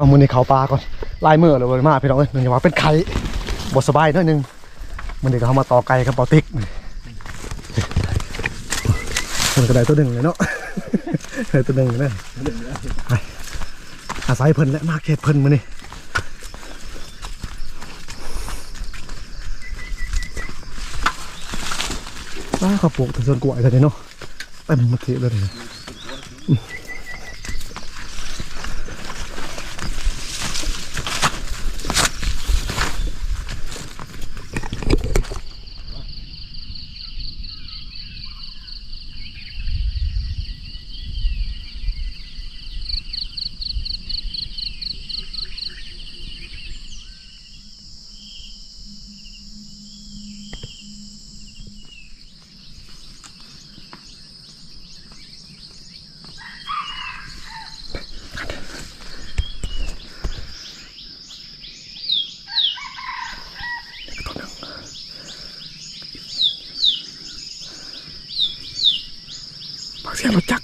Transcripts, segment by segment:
เอามือในเขาปลาก่อนลายมือเลยเว้ยมาพี่น้องเอ้ยหนึ่งอย่างว่าเป็นไข่บสบายหนิดนึงมันเด็กเขามาต่อไก่กับปอติ๊กมันก็ได้ตัวหนึ่งเลยเนาะได้ตัวหนึ่งเลยนะอาศัยเพิ่นและมาเก็ตเพิ่นมานี่ว้าเขาปลูกถึงส่วนกล้วยแต่เนาะเต็มมาทีเลย เนี่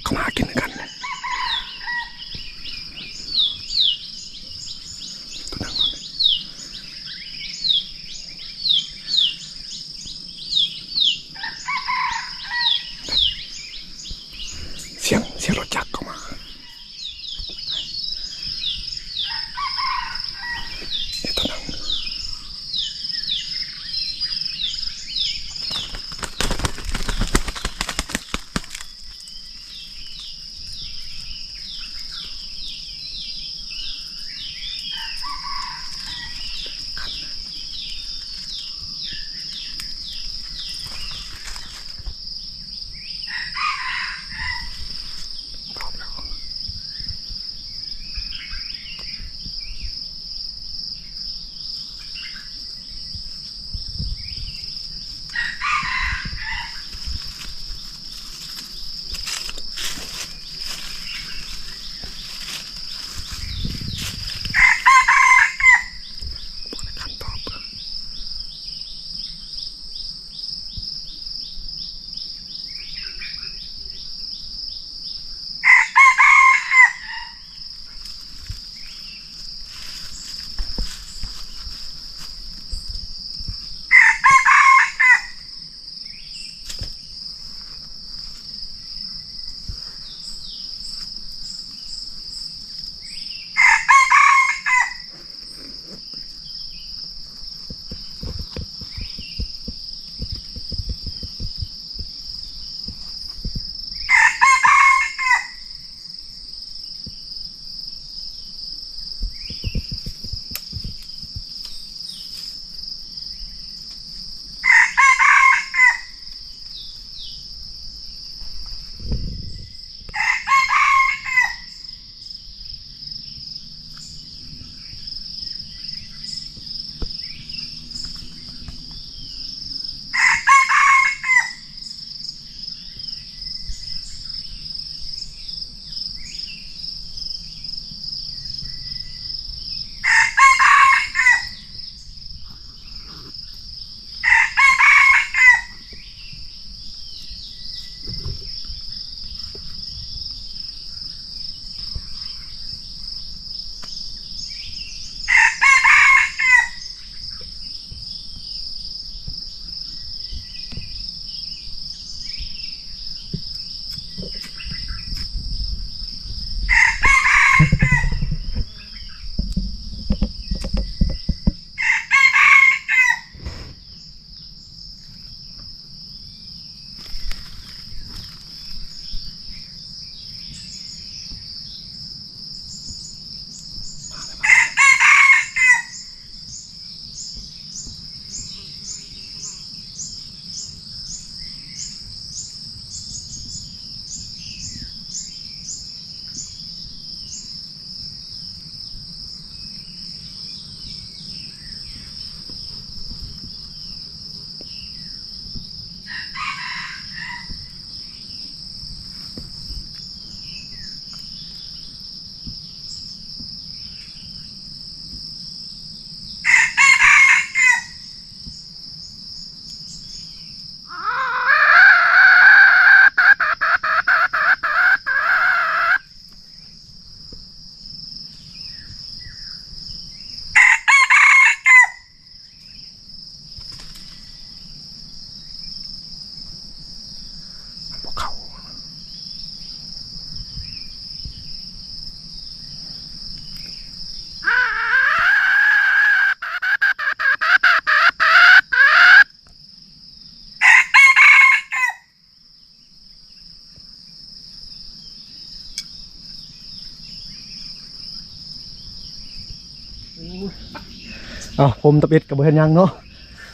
อ้าผมตะเบ็ดกับเห็นยังเนาะ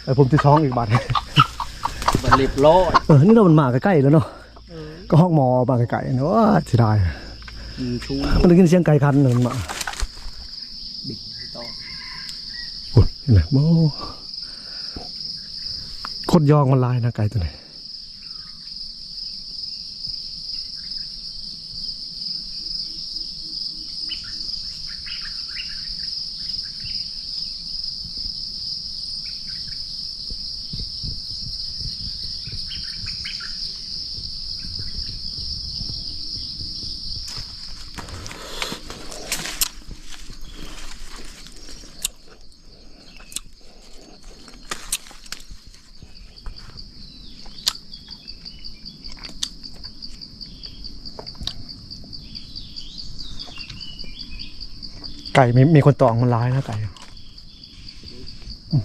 ไอ้ผมที่ท้องอีกบาทบันเรียบร้อยเออนี่เรามันมาใกล้ๆแล้วเนาะก็ห้องหมอมาไกลๆเนาะว่าเสียดายอืมชูมันได้ยินเสียงไก่คันนั่นมาบิ๊กต่อโอ้ยเห็นไหมโอ้โคตรยองมันลายนะไก่ตัวนี้ ไก่มีมีคนตองมันลายนะไก่อืม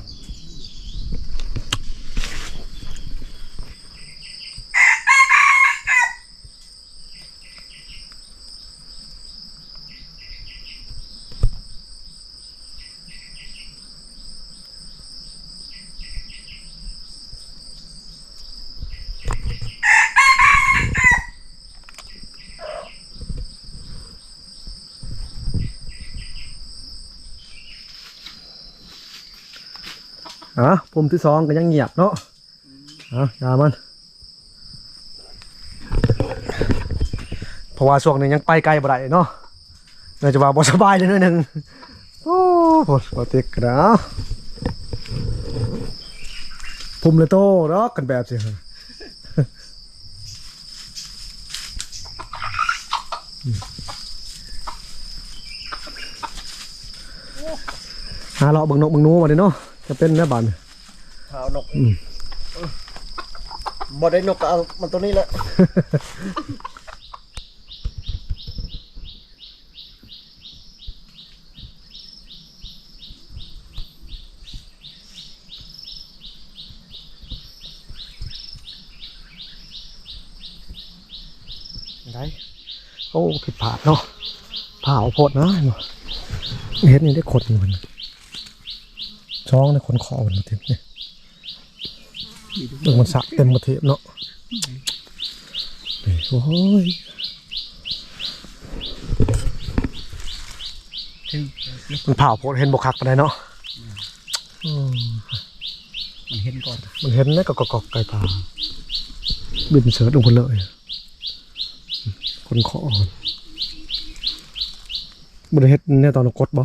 อ่มที่สองก็ยังเงียบเนาะอะยามันเพราะว่าช่วงนี้ยังไปไกลบ่ได้เนาะเนื่องจากว่าบ่สบายเลยนิดนึงโอ้โหบ่ติกกระผมเลยโตรอกกันแบบสิฮะหาเลาะบิ่งนกบิ่งนูมาดิเนาะจะเป็นแม่บ้าน เท้านกอืม บ่ได้นกก็เอามันตัวนี้แหละ ได้โอ้ผิดพลาดเนาะผ่าเอาโพดนะเห็นนี่ได้ขดอยู่มันช่องในขนคอมันมาเต็มเนี่ย เบิ่งมันสะเต็มมาเทปเนาะนี่โอ้ยถึงมันผ่าโพดเห็นบกคักปานใดเนาะอืมมันเห็นก่อน มันเห็นนะกกกไก่ปลาบินเสือลงคนเลยขนคอมันบริเฮ็ดเนี่ยตอนกดบ่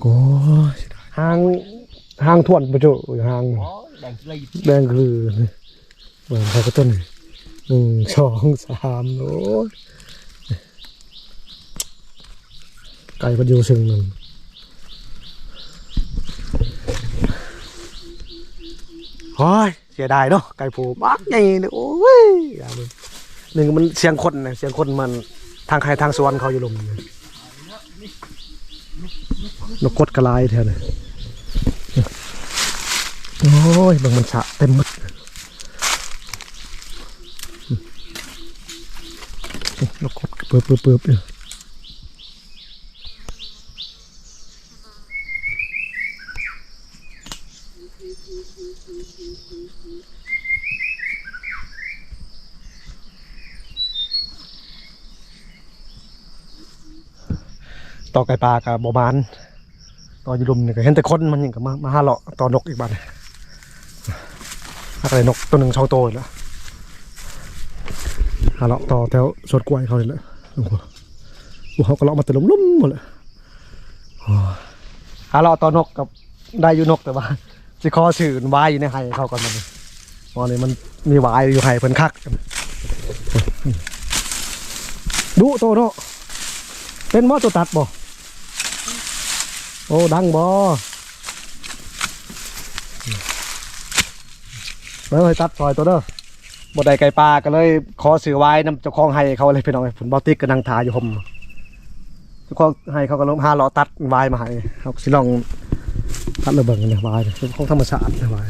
โอ้ยห้าง ห้างทวนประจุห้างอ๋อแดงเลยแดงคือเหมือนพากระต้นหนึ่งสองสามโอ้ยไก่ประยูซึ่งหนึ่งโอ้ยเสียดายเนาะไก่ผูบักใหญ่เลยโอ้ยอย่างหนึ่งหนึ่งมันเสียงคนนะเสียงคนมันทางใครทางสวนเขาอยู่ลมเนี่ยนกกดกระลายแถวเนี่ย โอ้ยบางมันสะเต็มหมดแล้วกดเปิบเปิบเปิบเนี่ยต่อไก่ปลากับบอมานต่ออยุลุมเนี่ยก็เห็นแต่คนมันยังกับมามาหาเลาะต่อนกอีกบ้าน อะไรนกตัวหนึ่งช่องโตอีกแล้วหาเลาะต่อแถวสวนกล้วยเขาเลยแหละโอ้โหเขาก็เลาะมาแต่ลุ่มๆหมดเลยหาเลาะต่อนกกับได้อยู่นกแต่ว่าสิคอสื่อมันวายอยู่ในไห้เขาก่อนมันนี่วันนี้มันมีวายอยู่ไห้เพิ่นคักดูโตโนเป็นมอตัวตัดบ่โอ้ดังบ่ มาเลยตัดซอยตัวเด้อบดได้ไก่ปลาก็เลยขอสื่อไว้นำเจ้าของให้เขาเลยพี่น้องผลบอติกกำลังทาอยู่ผมเจ้าของให้เขาก็ล้มหาล้อตัดไว้มาให้เขาสิลองตัดระเบิดเนี่ยไว้ของธรรมชาติเนี่ยไว้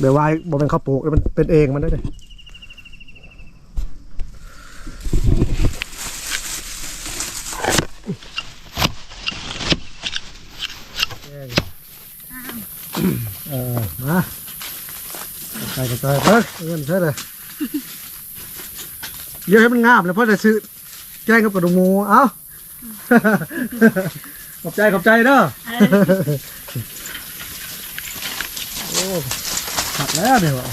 เดี๋ยวไว้บ่เป็นข้าวปลูกมันเป็นเองมันได้เลยเออมา ใช่เพิ่งเงินใช่เลยเยอะให้มันงามเลยเพราะจะซื้อแจ้งกับกระดูกหมูเอ้าขอบใจขอบใจเด้อโอ้ขัดแล้วเนี่ยวะ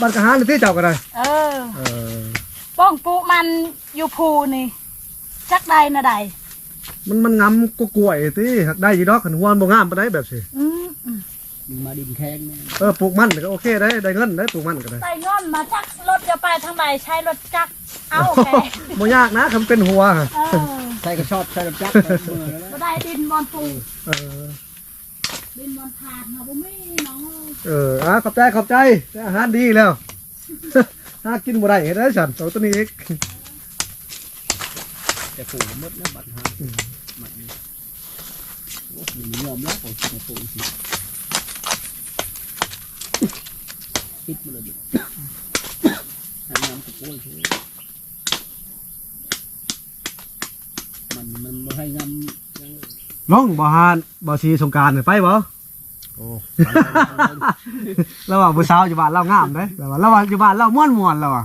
บันกระหานที่เจ้ากันเลยเออเออป้องปูมันอยู่ภูนี่จักใดนะใดมันมันงำกกล้วยที่หักได้อยีดอกขันหัวมันบ่งามปานได้แบบสิอื มอืมมันมาดินแข็งแน่เออปลูกมันก็โอเคได้ได้เงินได้ปลูกมันก็ได้ใส่เงินมาจักรถจะไปทางใดใช้รถจักรเอาแกบ่ยากนะคำเป็นหัวเออใส่กระชอบใส่กระจักเมื่อแล้วบ่ได้ดินบอลปูเออดินบอลถาดเนาะบ่มีน้องเอ้ยเอออะขอบใจขอบใจได้อาหารดีแล้วหากินบ่ได้เห็นได้ฉันตัวตัวนี้เองแต่ผูกมดแล้วบัดหามันโอ้ยมันยอมรับผมจะผูกสิ ติดมาเลยดิให้น้ำตะโกนเฉยมันมันไม่ให้งำยังน้องบ่ฮานบ่ชีสงกรารไปบ่โอ้แล้วว่าผู้สาวอยู่บ้านเรางามเด้แล้วว่าเราว่าอยู่บ้านเราม่วนๆแล้วอะ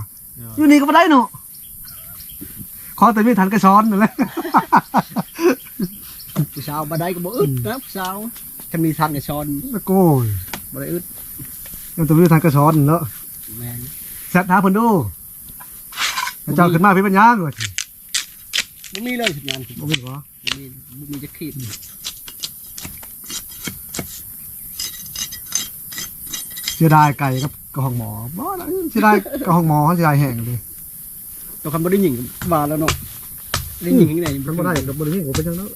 อยู่นี่ก็บ่ได้เนาะขอแต่มีทันกระซ้อนนั่นแหละผู้สาวมาได้ก็บ่อึดนะผู้สาวถ้ามีทางกับช้อนโก้ยบ่ได้อึด มันต้องมีทันกระซ้อนเนาะแม่นแซ่บหาเพิ่นดูแล้วเจ้าขึ้นมาพี่ปัญญาก่อนบ่มีเลยสัญญาณบ่บ่มีบ่มีบ่มีจะขีดเสียดายไก่กับกระห้องหมอบ่นะเสียดายกระห้องหมอเสียดายแห้งเลยตัวคำบ่ได้หญิงมาแล้วเนาะได้หญิงที่ไหนมันบ่ได้กับ่ได้นี่ผมเป็นจังเนาะ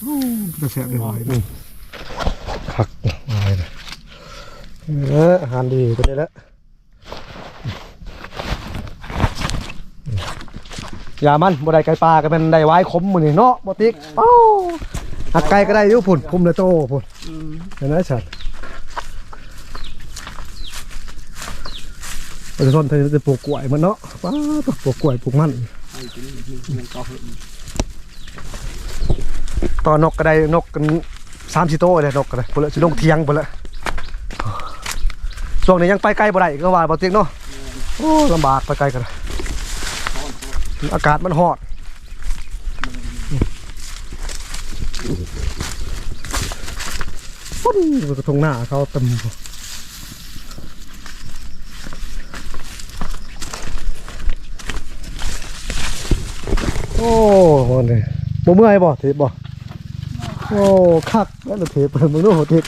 โอ้จะแซ่บได้หน่อยนี่ผักอะไรนะ เอออาหารดีตัวนี้แหละอย่ามันบ่ได้ไก่ปลาก็เป็นได้ไว้ขมมือนี่เนาะบ่ติ๊กเอ้าหักไก่ก็ได้อยู่พุ่นพุ่มเลยโตพุ่นเห็นไหมสัตว์ประชาชนเธอจะปลูกกล้วยมันเนาะป้าปลูกกล้วยปลูกมันไอ้ตัวนี้มันก็เหินตอนนกก็ได้นกกันสามสี่โต้เลยนกก็ได้พุ่นละสิลงเทียงพุ่นละ ช่วงนี้ยังไปไกลบ่ได้ก็ว่าบ่เตียงเนาะโอ้ลำบากไปไกลกันเลยอากาศมันฮอดปุ้นกระทงหน้าเขาเต็มโอ้โหนี่บ่เมื่อยบ่เทปบ่โอ้คักแล้วเทปเปิดมึงดูเทป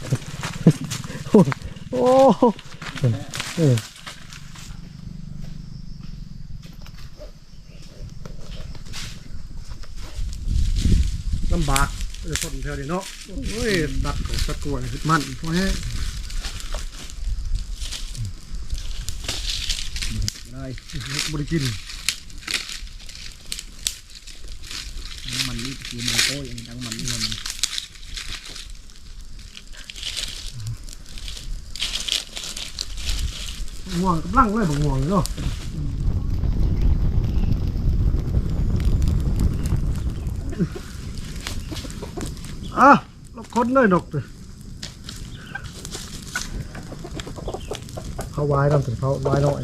โอ้ เออลำบากเลยคนแถวนี้เนาะโอ้ยตัดของตะกรวยมันเพราะแห้ได้บริกินมันนี่คือมันโต้ยังดังมันนี่มัน ง่วงกำลังเลยบ่ง่วงเนาะอะลบคนเลยนกเลยเขาวายนำถึงเขาวายน้อย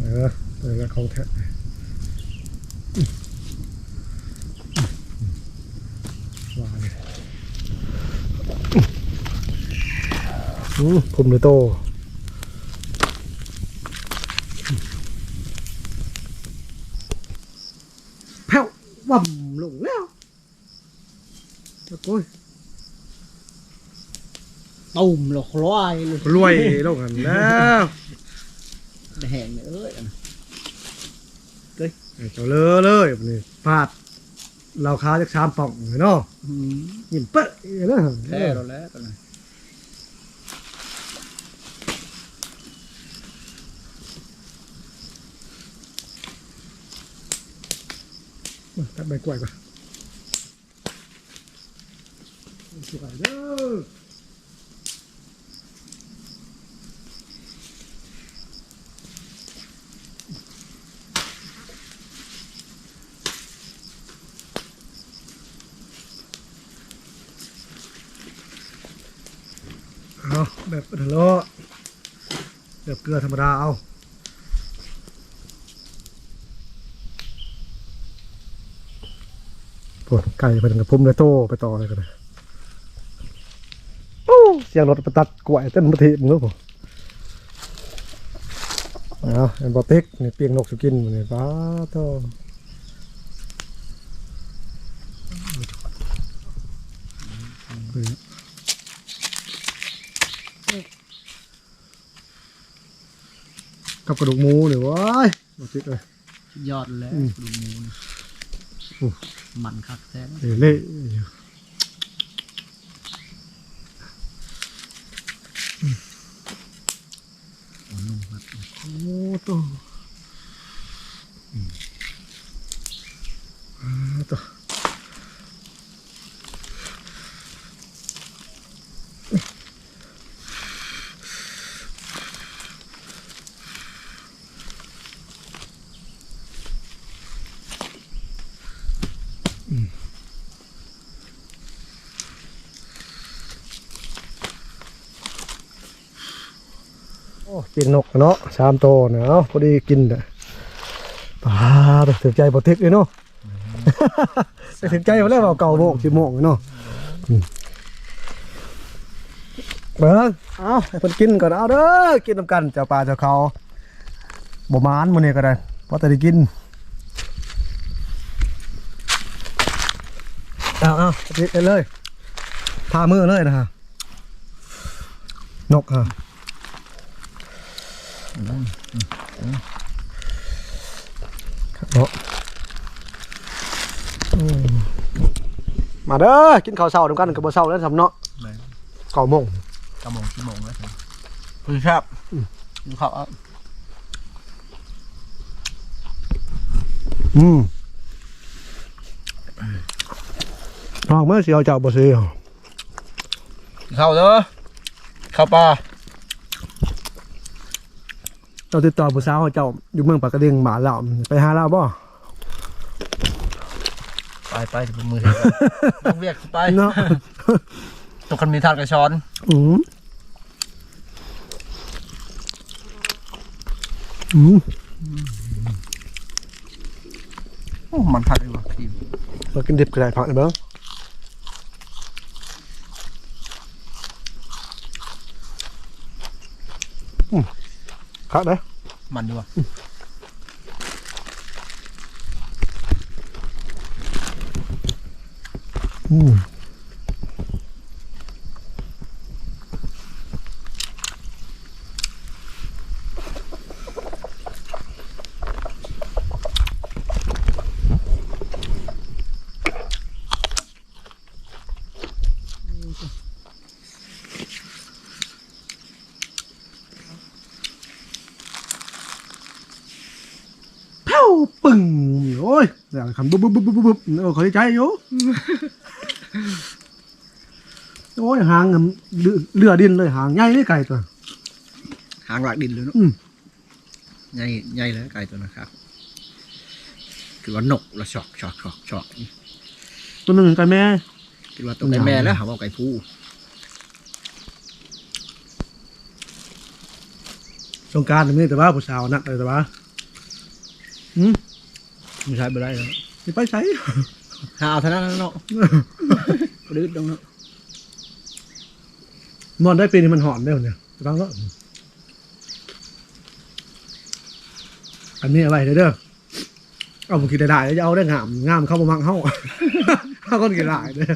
เออเออแล้วเของแท้ายอืม ผมเลยโตแผ่วว่ำลงแล้วตะโกยตุ่มหลอกร้อยเลยรวยลงกันแล้วแห้งเอ้ยเจ้าเลอเลยแบบนี้พลาดเราค้าจากชามป่องเนาะยิ้มเป๊ะเลยแค่เราแล้วกัน ตัดใบกล้วยก่อนสวยเด้อเอาแบบเดือดเลือเกลือธรรมดาเอา ปวดไก่ไปถึงกับพุ่มเลยโต้ไปต่อเลยกันเลยโอ้เสียงรถไปตัดกล้วยเต้นมาทีมึงรู้ป่ะเอาแอนบอติกนี่เปียงนกสกินมันนี่ป้าโตกับกระดูกหมูนี่ว้ายบอติกเลยยอดแล้วอืมดูหมูนี่โอ้ มันคักแท้เละเละอยู่นุ่มครับโอ้โตอ่าโตโอ้ ปีนนกเนาะสามโตวเนาะพอดีกินเด้อป้าดถึงใจบ่ทึกเลยเนาะไปถึงใจมาแล้วเอาเก่าโมงสิโมงเนาะเบิ่งเอาให้เพิ่นกินก่อนเอาเด้อกินนำกันเจ้าปลาเจ้าเขาบ่มานมื้อนี้ก็ได้เพราะแต่ได้กินเอาเอาไปเลยพามือเลยนะฮะนกฮะ ครับเนาะอืมมาเด้อกินข้าวเช้าด้วยกันกับบ่เช้าแล้วสำเนาะเลยเก้าโมงกระมงชั่วโมงแล้วคุณครับดูเขาเอาอืมน้องเมื่อสิเอาเจ้าบ่สิเอาเข้าเด้อเข้าปลา เจ้าติดต่อผู้สาวเจ้าอยู่เมืองปากกระเด้งหมาเราไปหาเราบ่ไปไปจะเป็นมือเถอะต้องเรียกไปเนาะตกคนมีทานกระชอนอืมอืมโอ้มันคักเลยว่ะพี่เรากินดิบก็ได้ผักเลยเบิ่ง คักเด้อมันดีว่ะอืมเพ้าปึ้งโอ้ยเดี๋ยวคำบุ๊บบุ๊บบุ๊บบุ๊บบุ๊บเออขอใจอยู่โอ้ยหางอะเลือเลือดินเลยหางใหญ่เลยไก่ตัวหางหลักดินเลยเนาะอืมใหญ่ใหญ่เลยไก่ตัวนะครับ คือว่านกละชอกชอกชอกชอกตัวหนึ่งไก่แม่คิดว่าตัวไก่แม่แล้วหาว่าไก่ผู้สงกรารนี่แต่ว่าผู้สาวนักเลยแต่ว่าอืม ไม่ใช่ไปได้แล้วสิไปใช้หาเอาเท่านั้นเนาะดื้อตรงเนาะนอนได้ปีนี้มันหอนได้หมดเนี่ยฟังแล้วอันนี้อะไรเด้อเด้อเอาผมกินได้ได้แล้วจะเอาได้งามงามเข้ามามังเข้าเข้าคนกินได้เด้อ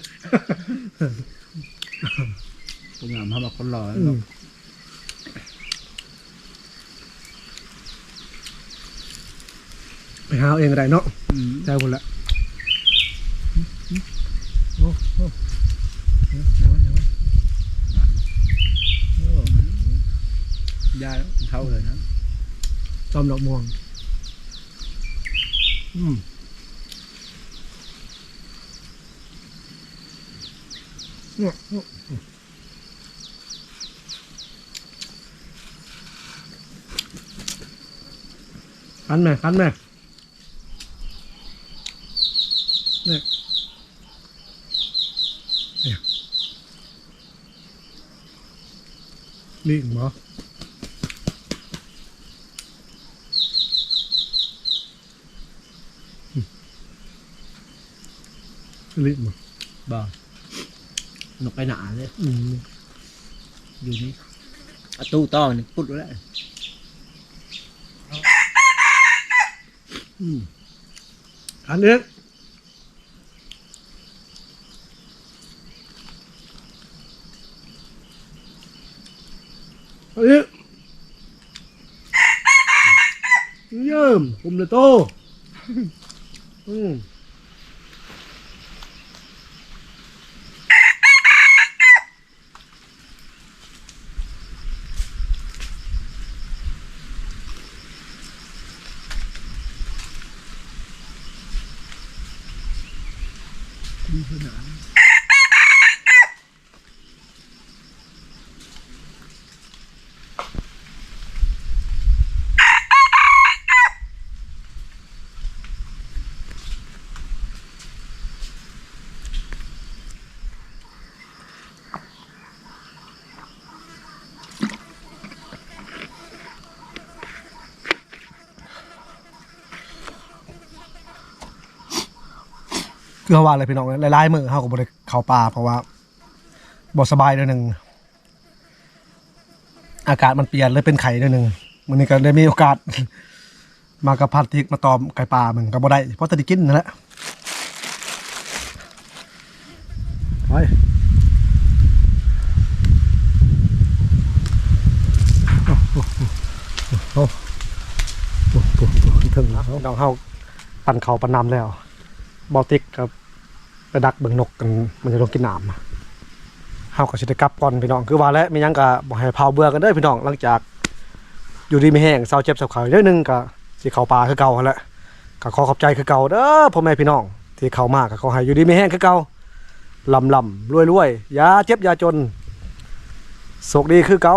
ตัวงามเขาบอกคนรออืมไปหาเอาเองก็ได้เนาะอืมได้หมดละโอ้โอ้เดี๋ยวเดี๋ยวเดี๋ยวได้แล้วเท่าเลยนะจอมดอกม่วง อืมเนี่ยคันไหมคันไหม เนี่ยเนี่ยลิงเหรอลิงเหรอบ่นกไปหนาเลย อืมอยู่นี่อะตู้ต้องนี่พุดแล้วอืมอันนี้ อันนี้เยี่ยมผ คือว่าอะไรพี่น้องหลายๆมือเขาก็บ่ได้เข้าป่าเพราะว่าบ่สบายเดือนหนึ่งอากาศมันเปลี่ยนเลยเป็นไข้เดือนหนึ่งมันนี้ก็ได้มีโอกาส มากับพัดทิกมาตอมไก่ป่ามึงก็บ่ได้เพราะจะด้กินนั่นแหละไปโอ้โหโอ้โหโอ้โหโอ้โหถึงแล้วน้องเฮาปั่นเขาปั่นน้ำแล้ว บอลติกกับ ไปดักเบิ่งนกกันมันจะลงกินน้ำเฮาก็สิได้กลับก่อนพี่น้องคือว่าแล้วมีหยังก็บ่ให้เผาเบื่อกันเด้อพี่น้องหลังจาก อยู่ดีไม่แห้งเศร้าเจ็บเศร้าข้เด้อหนึงก็สิเข้าป่าคือเก่าหั่นแหละก็ขอขอบใจคือเก่าเด้อพ่อแม่พี่น้อง ที่เข้ามาก็ขอให้อยู่ดีไม่แห้งคือเก่าลำลำรวยรวยอย่าเจ็บอย่าจนโชคดีคือเก่า